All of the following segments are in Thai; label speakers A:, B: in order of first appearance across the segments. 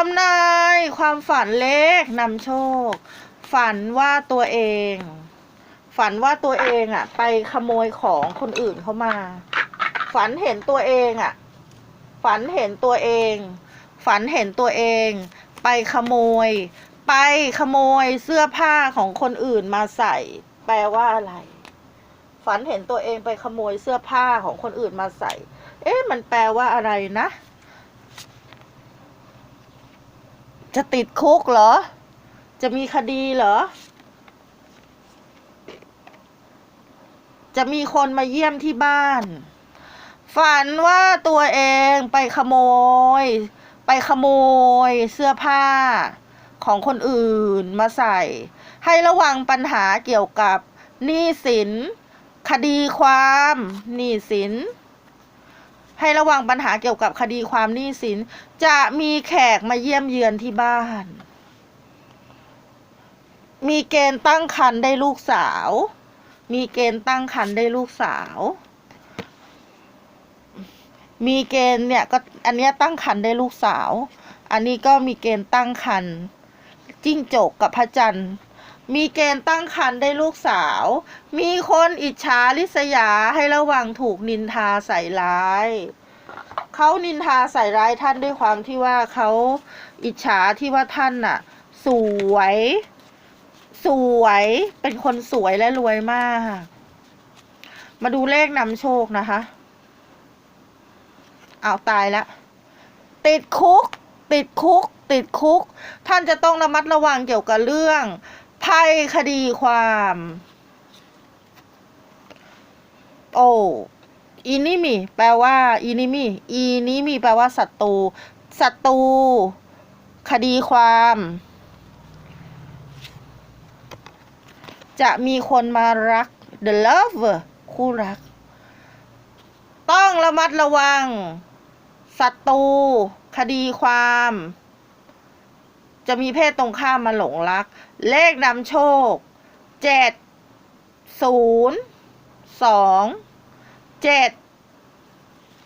A: ทำนายความฝันเล็กนำโชค ฝันว่าตัวเอง ฝันว่าตัวเองอะไปขโมยของคนอื่นเขามา ฝันเห็นตัวเองอะฝันเห็นตัวเอง ฝันเห็นตัวเอง ไปขโมย ไปขโมยเสื้อผ้าของคนอื่นมาใส่ แปลว่าอะไร ฝันเห็นตัวเองไปขโมยเสื้อผ้าของคนอื่นมาใส่ เอ๊ะมันแปลว่าอะไรนะ จะติดคุกเหรอ จะมีคดีเหรอ จะมีคนมาเยี่ยมที่บ้าน ฝันว่าตัวเองไปขโมย ไปขโมยเสื้อผ้าของคนอื่นมาใส่ ให้ระวังปัญหาเกี่ยวกับหนี้สิน คดีความหนี้สิน ให้ระวังปัญหาเกี่ยวกับคดีความหนี้สิน จะมีแขกมาเยี่ยมเยือนที่บ้าน มีเกณฑ์ตั้งครรภ์ได้ลูกสาว มีเกณฑ์ตั้งครรภ์ได้ลูกสาว มีเกณฑ์เนี่ยก็อันนี้ตั้งครรภ์ได้ลูกสาว อันนี้ก็มีเกณฑ์ตั้งครรภ์จิ้งจกกับพระจันทร์ มีเกณฑ์ตั้งครรภ์ได้ลูกสาว มีคนอิจฉาริษยาให้ระวังถูกนินทาใส่ร้าย เขานินทาใส่ร้ายท่านด้วยความที่ว่าเขาอิจฉาที่ว่าท่านน่ะ สวย สวย เป็นคนสวยและรวยมาก มาดูเลขนำโชคนะคะเอาตายล้วติดคุก ติดคุก ติดคุก ท่านจะต้องระมัดระวังเกี่ยวกับเรื่อง ภัยคดีความ โอ้อีนี่มีแปลว่าอีนี่มีอีนี่มีแปลว่าศัตรูศัตรูคดีความ จะมีคนมารัก the lover คู่รัก ต้องระมัดระวังศัตรูคดีความ จะมีเพศตรงข้ามมาหลงรัก เลขนำโชคเจ็ดศูนย์สองเจ็ด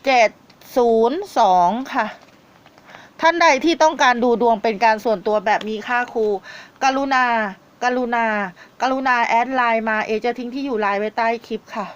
A: เจ็ดศูนย์สองค่ะ ท่านใดที่ต้องการดูดวงเป็นการส่วนตัวแบบมีค่าครู กรุณา กรุณา กรุณาแอดไลน์มาเอจะทิ้งที่อยู่ไลน์ไว้ใต้คลิปค่ะ